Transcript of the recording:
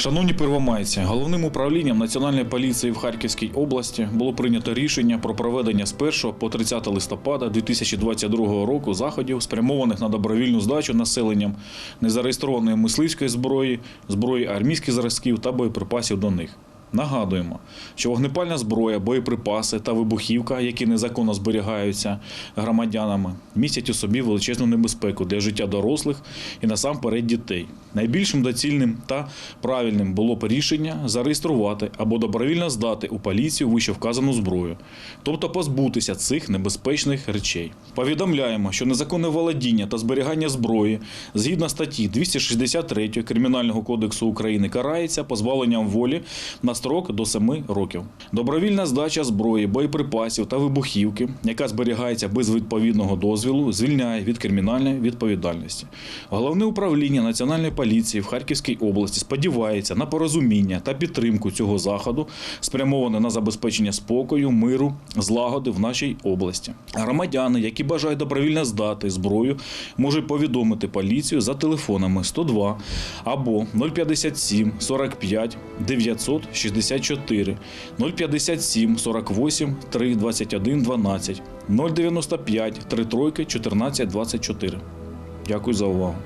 Шановні первомайці, головним управлінням Національної поліції в Харківській області було прийнято рішення про проведення з 1 по 30 листопада 2022 року заходів, спрямованих на добровільну здачу населенням незареєстрованої мисливської зброї, зброї армійських зразків та боєприпасів до них. Нагадуємо, що вогнепальна зброя, боєприпаси та вибухівка, які незаконно зберігаються громадянами, містять у собі величезну небезпеку для життя дорослих і насамперед дітей. Найбільшим доцільним та правильним було б рішення зареєструвати або добровільно здати у поліцію вищевказану зброю, тобто позбутися цих небезпечних речей. Повідомляємо, що незаконне володіння та зберігання зброї згідно статті 263 Кримінального кодексу України карається позбавленням волі на строк до 7 років. Добровільна здача зброї, боєприпасів та вибухівки, яка зберігається без відповідного дозвілу, звільняє від кримінальної відповідальності. Головне управління Національної поліції в Харківській області сподівається на порозуміння та підтримку цього заходу, спрямоване на забезпечення спокою, миру, злагоди в нашій області. Громадяни, які бажають добровільно здати зброю, можуть повідомити поліцію за телефонами 102 або 057 45 964, 057 48 3 21 12, 095 33 14 24. Дякую за увагу.